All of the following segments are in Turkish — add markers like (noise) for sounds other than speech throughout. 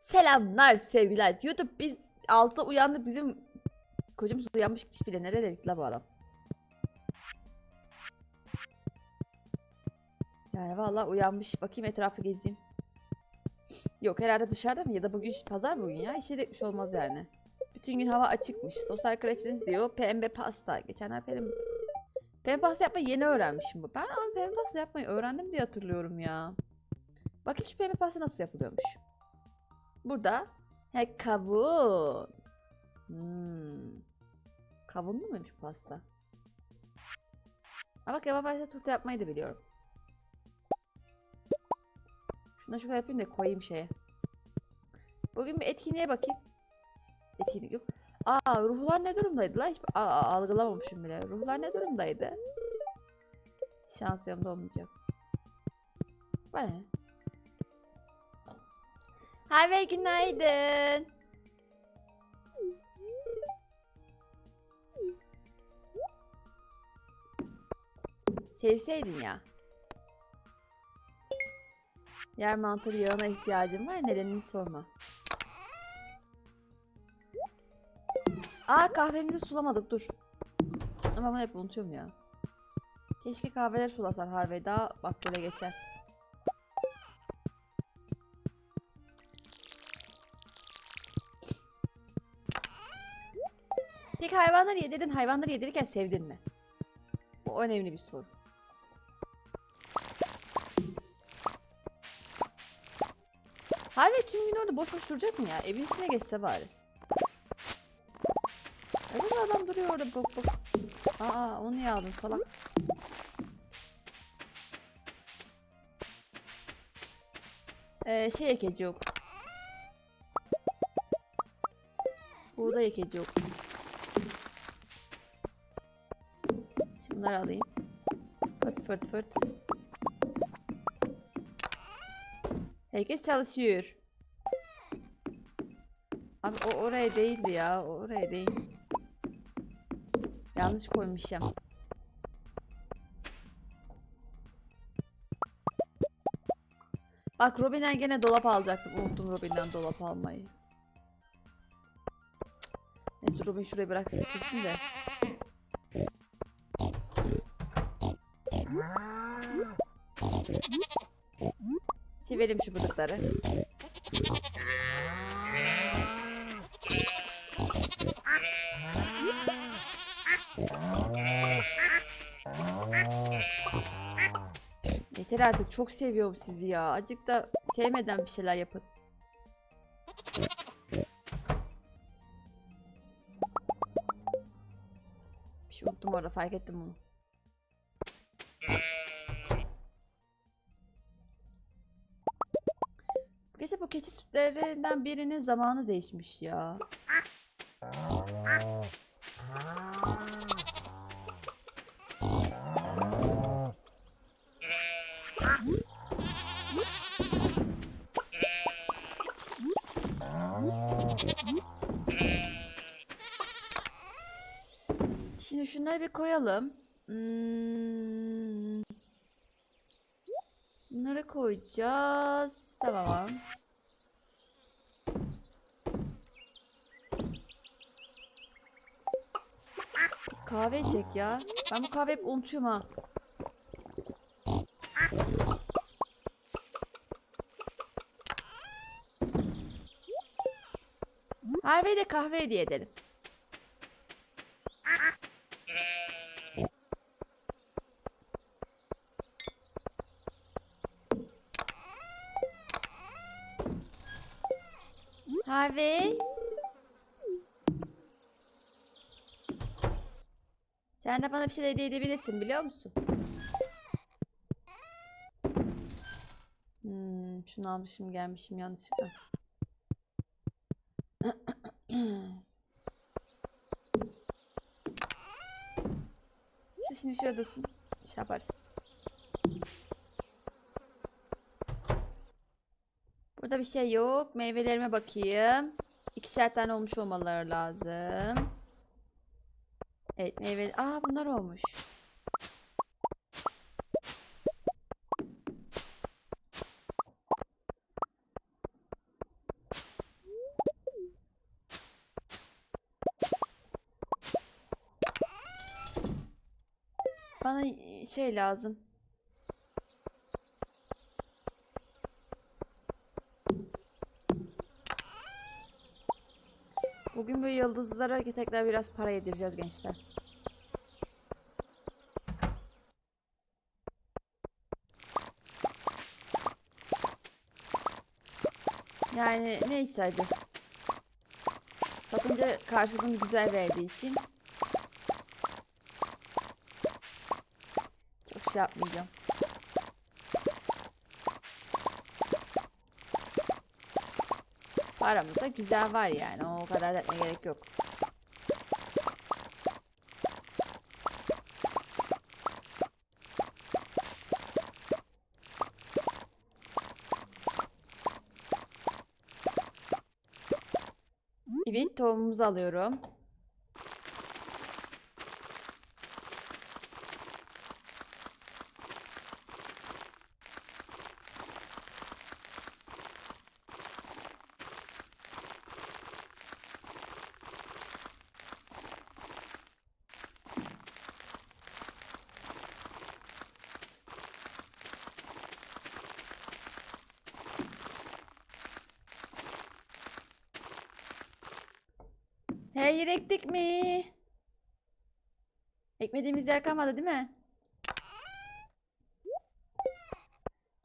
Selamlar sevgiler. YouTube biz 6'da uyandık bizim kocamız uyanmış bile. Neredeydik la bu adam? Yani vallahi uyanmış. Bakayım etrafı gezeyim. Yok herhalde dışarıda mı ya da bugün pazar mı bugün ya? İşe de gitmiş olmaz yani. Bütün gün hava açıkmış. Sosyal kreatiniz diyor. Pembe pasta. Geçenler pembe, pembe pasta yapmayı yeni öğrenmişim bu. Ben ama pembe pasta yapmayı öğrendim diye hatırlıyorum ya. Bakayım şu pembe pasta nasıl yapılıyormuş. Burada he kavun. Hmm. Kavunlu muymuş pasta? Ama bak yavaş turta yapmayı da biliyorum. Şunu da şöyle yapayım da koyayım şeye. Bugün bir etkinliğe bakayım. Etkinlik yok. Aa ruhlar ne durumdaydı lan? Hiç aa, algılamamışım bile. Ruhlar ne durumdaydı? Şans yanımda olmayacak. Bana ne? Harvey günaydın. Sevseydin ya. Yer mantarı yağına ihtiyacım var. Nedenini sorma. Aa kahvemizi sulamadık dur. Ama ben hep unutuyorum ya. Keşke kahveleri sulasan Harvey daha bak böyle geçer. Peki hayvanları yedirdin. Hayvanları yedirirken sevdin mi? Bu önemli bir soru. Hala tüm gün orada boş boş duracak mı ya? Evin içine geçse bari. Evet adam duruyor orada bok bok. Aa onu niye aldın salak? Ee, şey ekeci yok. Buğday ekeci yok. Şunları alayım. Fırt fırt fırt. Herkes çalışıyor. Abi o oraya değildi ya. O oraya değil. Yanlış koymuşum. Bak Robin'den gene dolap alacaktım. Unuttum Robin'den dolap almayı. Neyse Robin şurayı bırak bitirsin de. Sivelim şu bıdıkları. Yeter artık çok seviyorum sizi ya. Acık da sevmeden bir şeyler yapın. Bir şey unuttum orada fark ettim bunu. Gece bu keçi sütlerinden birinin zamanı değişmiş ya. Şimdi şunları bir koyalım. Hmm. Bunları koyacağız. Tamam. Kahve çek ya. Ben bu kahve hep unutuyorum ha. Harvey'e de kahve hediye edelim. Harvey. Sen de bana bir şey hediye edebilirsin biliyor musun? Hmm, şunu almışım gelmişim yanlışlıkla. (clears throat) İşte şimdi şöyle dursun. Şey yaparız. Burada bir şey yok. Meyvelerime bakayım. İkişer tane olmuş olmaları lazım. Evet meyve. Aa bunlar olmuş. Bana e, şey lazım. Bugün böyle yıldızlara tekrar biraz para yedireceğiz gençler. Yani neyse hadi. Satınca karşılığını güzel verdiği için çok şey yapmayacağım. Paramız da güzel var yani. O kadar etmeye gerek yok. Evet tohumumuzu alıyorum. Yer ektik mi? Ekmediğimiz yer kalmadı değil mi?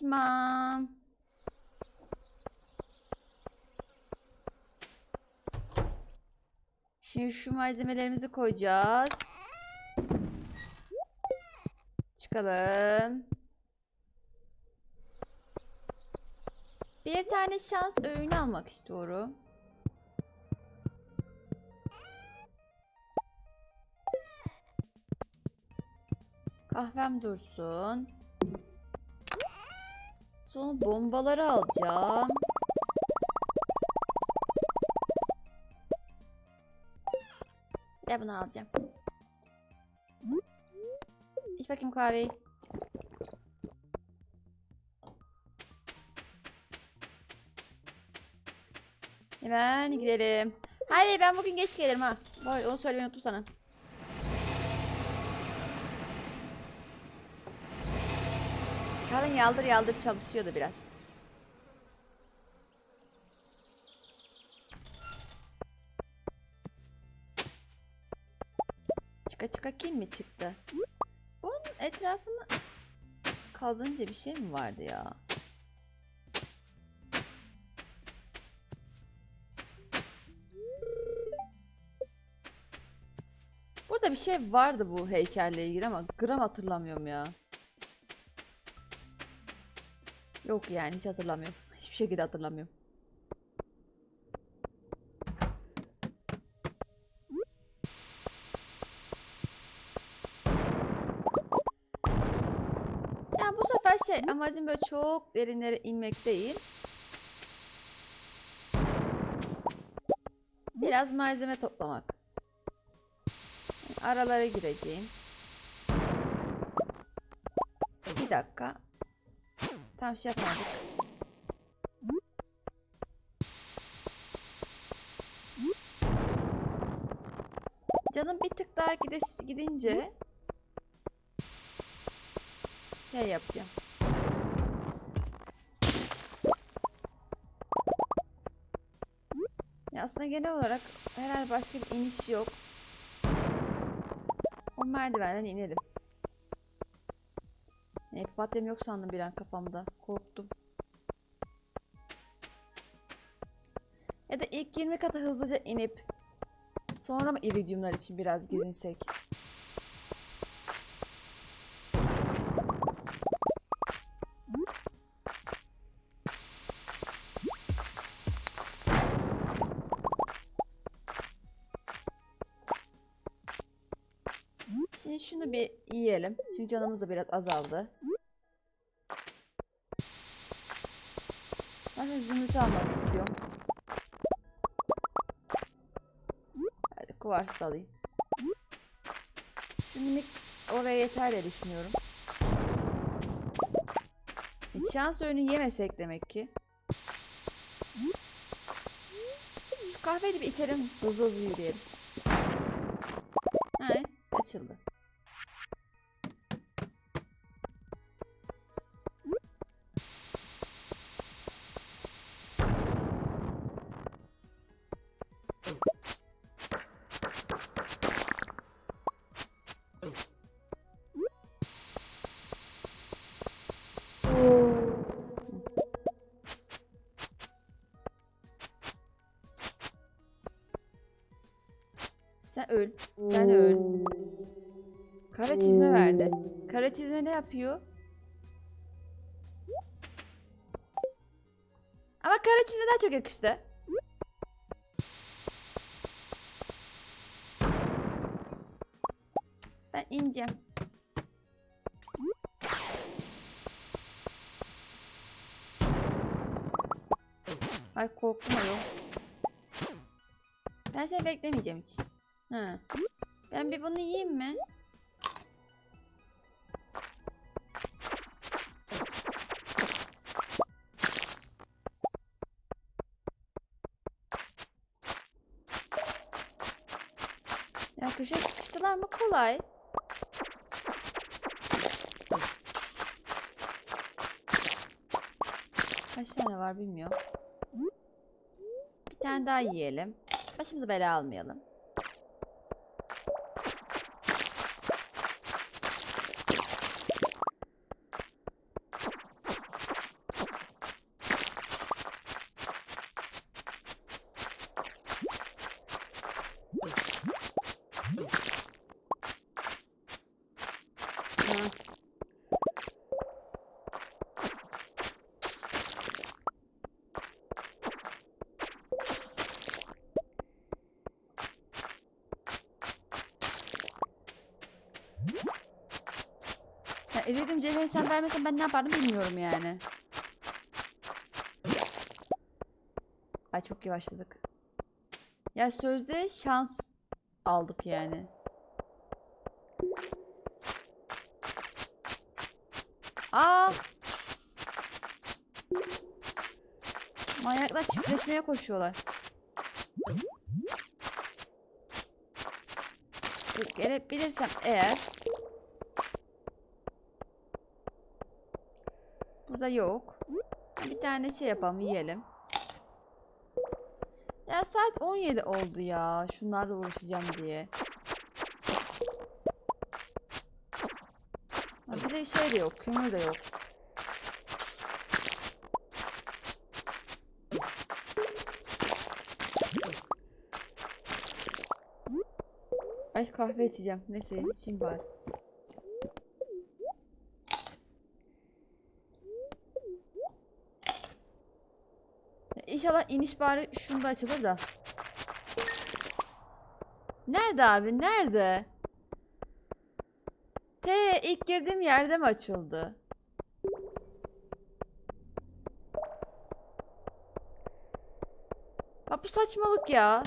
Tamam. Şimdi şu malzemelerimizi koyacağız. Çıkalım. Bir tane şans öğünü almak istiyorum. Kahvem dursun. Sonra bombaları alacağım. Bir bunu alacağım. İç bakayım kahveyi. Hemen gidelim. Hayır ben bugün geç gelirim ha. Onu söylemeyi unuttum sana. Karın yaldır yaldır çalışıyordu biraz. Çıka çıka kin mi çıktı? Bunun etrafını kazınca bir şey mi vardı ya? Burada bir şey vardı bu heykelle ilgili ama gram hatırlamıyorum ya. Yok yani hiç hatırlamıyorum. Hiçbir şekilde hatırlamıyorum. Yani bu sefer şey amacım böyle çok derinlere inmek değil. Biraz malzeme toplamak. Yani aralara gireceğim. Bir dakika. Tam şey yapmadık. Canım bir tık daha gides gidince şey yapacağım. Ya aslında genel olarak herhalde başka bir iniş yok. O merdivenden inelim. Ne papatyam yok sandım bir an kafamda. Korktum. Ya da ilk 20 katı hızlıca inip sonra mı iridiumlar için biraz gezinsek? Şimdi şunu bir yiyelim. Çünkü canımız da biraz azaldı. Ben de zümrüt almak istiyorum. Hadi kuvars da alayım. Şimdilik oraya yeter diye düşünüyorum. Hiç şans öğünü yemesek demek ki. Şu kahveyi de bir içelim. Hızlı hızlı yürüyelim. He, açıldı. Kara çizme ne yapıyor? Ama kara çizme daha çok yakıştı. Ben ineceğim. Ay korktum ayol. Ben seni beklemeyeceğim hiç. Ha. Ben bir bunu yiyeyim mi? Kolay. Kaç tane var bilmiyorum. Bir tane daha yiyelim. Başımızı bela almayalım. Ha. Ya iridim cevheri sen vermesen ben ne yapardım bilmiyorum yani. Ay çok yavaşladık. Ya sözde şans aldık yani. Aa! Manyaklar çiftleşmeye koşuyorlar. Gelebilirsem eğer Burada yok. Bir tane şey yapalım yiyelim. Ya saat 17 oldu ya. Şunlarla uğraşacağım diye. Bir de şey de yok. Kömür de yok. Ay kahve içeceğim. Neyse içeyim bari. Ya İnşallah iniş bari şunda açılır da. Nerede abi? Nerede? T ilk girdiğim yerde mi açıldı? Ha bu saçmalık ya.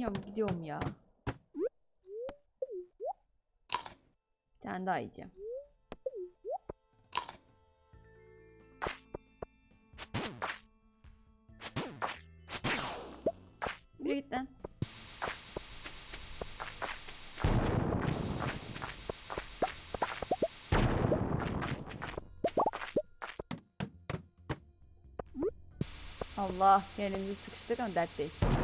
İniyorum gidiyorum ya. Bir tane daha yiyeceğim. Yürü git lan. Allah kendimizi sıkıştık ama dert değil.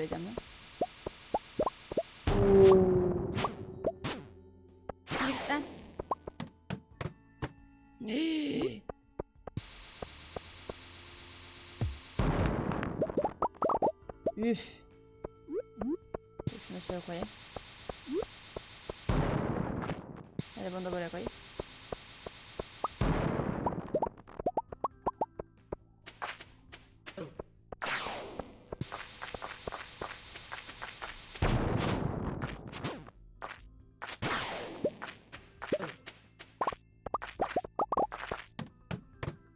Seni de öldüreceğim lan. Yürü (gasps) git lan. Üf. Dur şunu şöyle koyayım. Hadi bunu da böyle koyayım.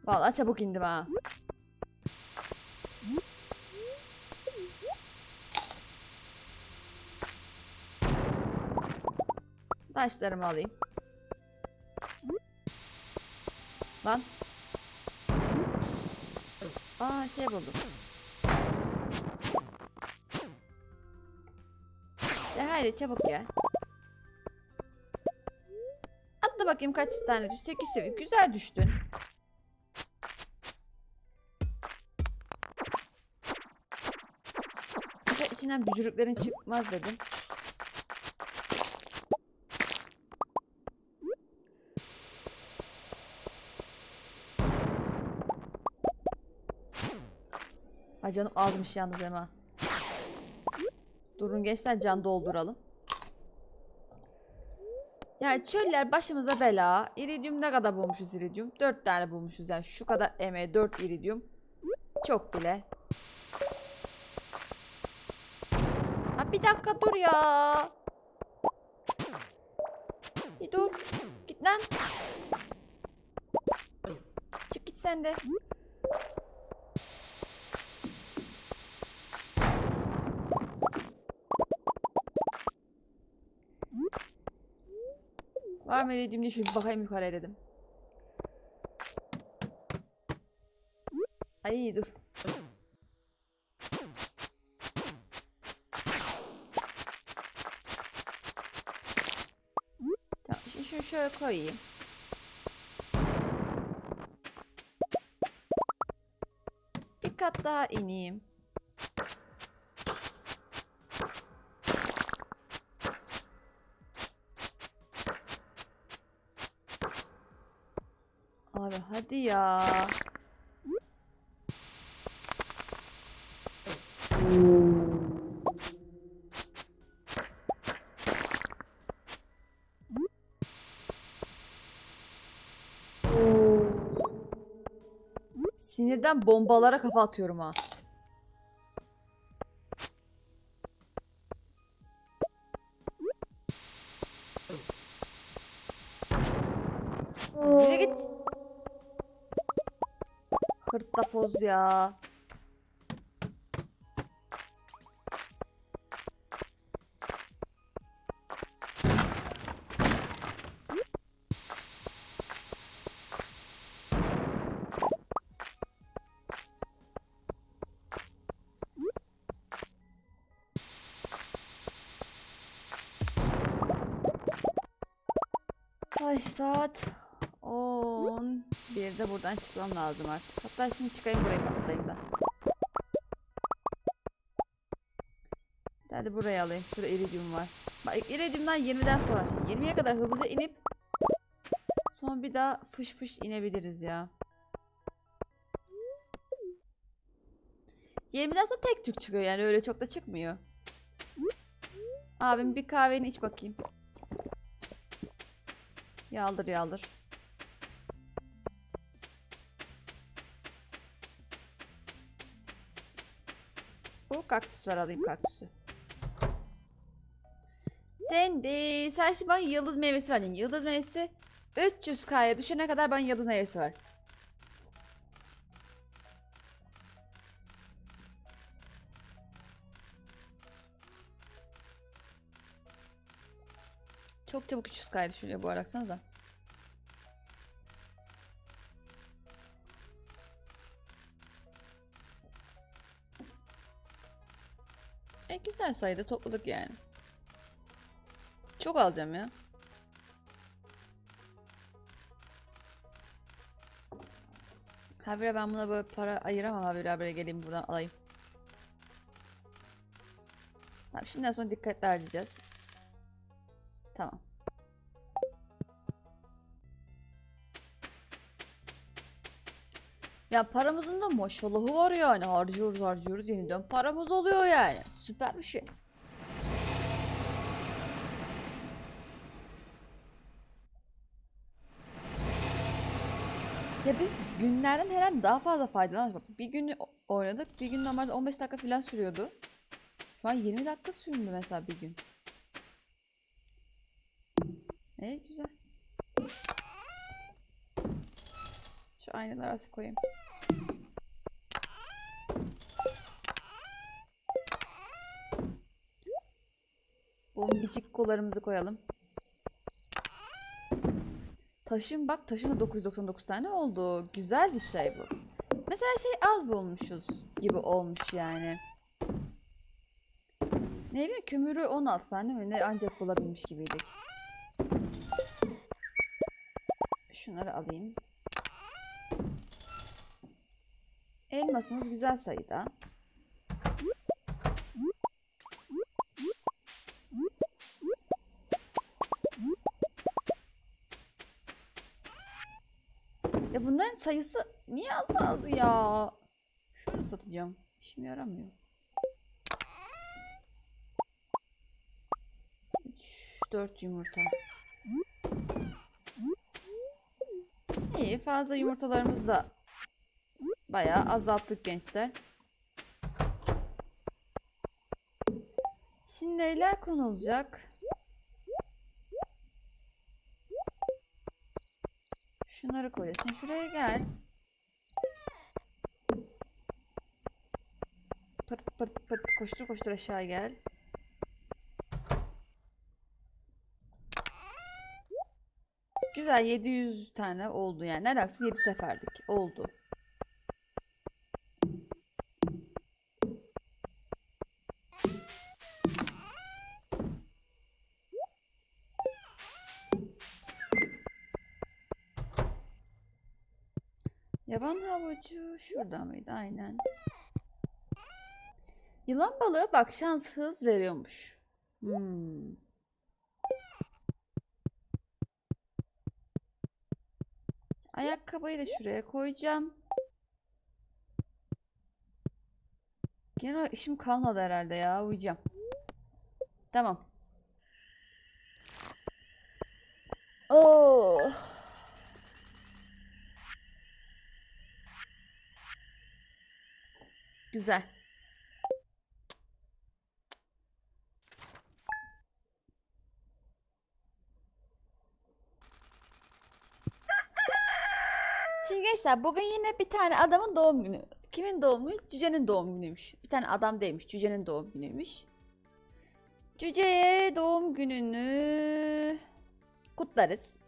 Vallahi çabuk indim ha. Taşlarımı alayım. Lan Aa şey buldum. De haydi çabuk gel. Atla bakayım kaç tane düş? 8 seviye. Güzel düştün. İçinden bücürüklerin çıkmaz dedim. Ay canım azmış yalnız Ema. Durun gençler can dolduralım. Yani çöller başımıza bela. İridium ne kadar bulmuşuz iridium? 4 tane bulmuşuz yani şu kadar emeğe 4 iridium. Çok bile. Bir dakika dur ya. Bir dur. Git lan. Çık git sen de. Var mı iridium diye şöyle bakayım yukarıya dedim. Ay dur. Şöyle koyayım. Bir kat daha ineyim. Abi hadi ya. Sinirden bombalara kafa atıyorum ha. Yürü git. Hırtlapoz ya. Ay saat 10. Bir de buradan çıkmam lazım artık. Hatta şimdi çıkayım burayı patlatayım da. Hadi burayı alayım. Şurada iridium var. Bak iridiumdan 20'den sonra şey. 20'ye kadar hızlıca inip son bir daha fış fış inebiliriz ya. 20'den sonra tek tük çıkıyor yani öyle çok da çıkmıyor. Abim bir kahveni iç bakayım. Yaldır yaldır. Bu kaktüs var alayım kaktüsü. Sen de sen şimdi bana yıldız meyvesi verdin. Yıldız meyvesi 300k'ya düşene kadar bana yıldız meyvesi var. Çok çabuk 300k'ya düşürüyor bu ara baksanıza. E güzel sayıda topladık yani. Çok alacağım ya. Habire ben buna böyle para ayıramam habire habire geleyim buradan alayım. Tamam şimdiden sonra dikkatli harcayacağız. Tamam. Ya paramızın da maşallahı var yani. Harcıyoruz harcıyoruz yeniden paramız oluyor yani. Süper bir şey. Ya biz günlerden her daha fazla faydalanıyoruz. Bir günü o- oynadık. Bir gün normalde 15 dakika falan sürüyordu. Şu an 20 dakika sürüyor mesela bir gün. E güzel. Şu aynaları arası koyayım. Bombicik kollarımızı koyalım. Taşım bak taşım da 999 tane oldu. Güzel bir şey bu. Mesela şey az bulmuşuz gibi olmuş yani. Ne bileyim kömürü 16 tane mi ne ancak bulabilmiş gibiydik. Şunları alayım. Elmasımız güzel sayıda. Ya bunların sayısı niye azaldı ya? Şunu satacağım. İşime yaramıyor. 3 4 yumurta. İyi fazla yumurtalarımızı da bayağı azalttık gençler. Şimdi neler konulacak? Şunları koyuyorsun. Şuraya gel. Pırt pırt pırt koştur koştur aşağı gel. Güzel 700 tane oldu yani. Ne dersin 7 seferlik oldu. Yaban havucu şurada mıydı? Aynen. Yılan balığı bak şans hız veriyormuş. Hmm. Ayakkabıyı da şuraya koyacağım. Gene işim kalmadı herhalde ya. Uyuyacağım. Tamam. Oh. Güzel. Şimdi gençler bugün yine bir tane adamın doğum günü. Kimin doğum günü? Cüce'nin doğum günüymüş. Bir tane adam değilmiş. Cüce'nin doğum günüymüş. Cüce'ye doğum gününü kutlarız.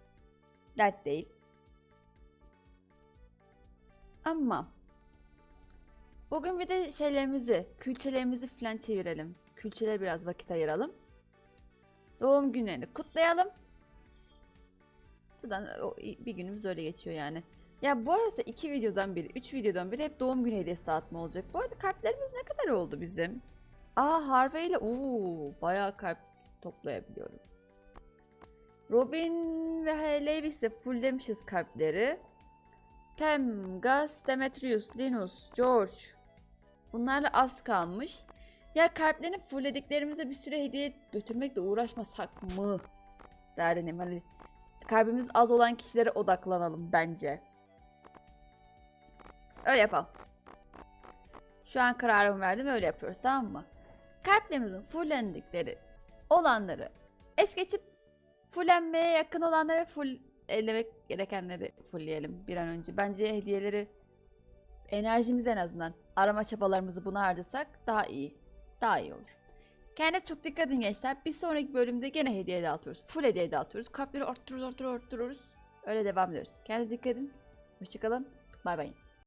Dert değil. Ama bugün bir de şeylerimizi, külçelerimizi falan çevirelim. Külçelere biraz vakit ayıralım. Doğum günlerini kutlayalım. Zaten bir günümüz öyle geçiyor yani. Ya bu arada iki videodan biri, üç videodan biri hep doğum günü hediyesi dağıtma olacak. Bu arada kalplerimiz ne kadar oldu bizim? Aa Harvey ile ooo bayağı kalp toplayabiliyorum. Robin ve Levis de fulllemişiz kalpleri. Pam, Gus, Demetrius, Linus, George. Bunlarla az kalmış. Ya kalplerini fulllediklerimize bir süre hediye götürmekle uğraşmasak mı? Derdim hani kalbimiz az olan kişilere odaklanalım bence. Öyle yapalım. Şu an kararımı verdim öyle yapıyoruz tamam mı? Kalplerimizin fullendikleri olanları es geçip fullenmeye yakın olanları full ellemek gerekenleri fullleyelim bir an önce. Bence hediyeleri enerjimiz en azından arama çabalarımızı buna harcasak daha iyi. Daha iyi olur. Kendine çok dikkat edin gençler. Bir sonraki bölümde gene hediye dağıtıyoruz. Full hediye dağıtıyoruz. Kalpleri arttırıyoruz, arttırıyoruz, arttırıyoruz. Öyle devam ediyoruz. Kendinize dikkat edin. Hoşçakalın. Bay bay.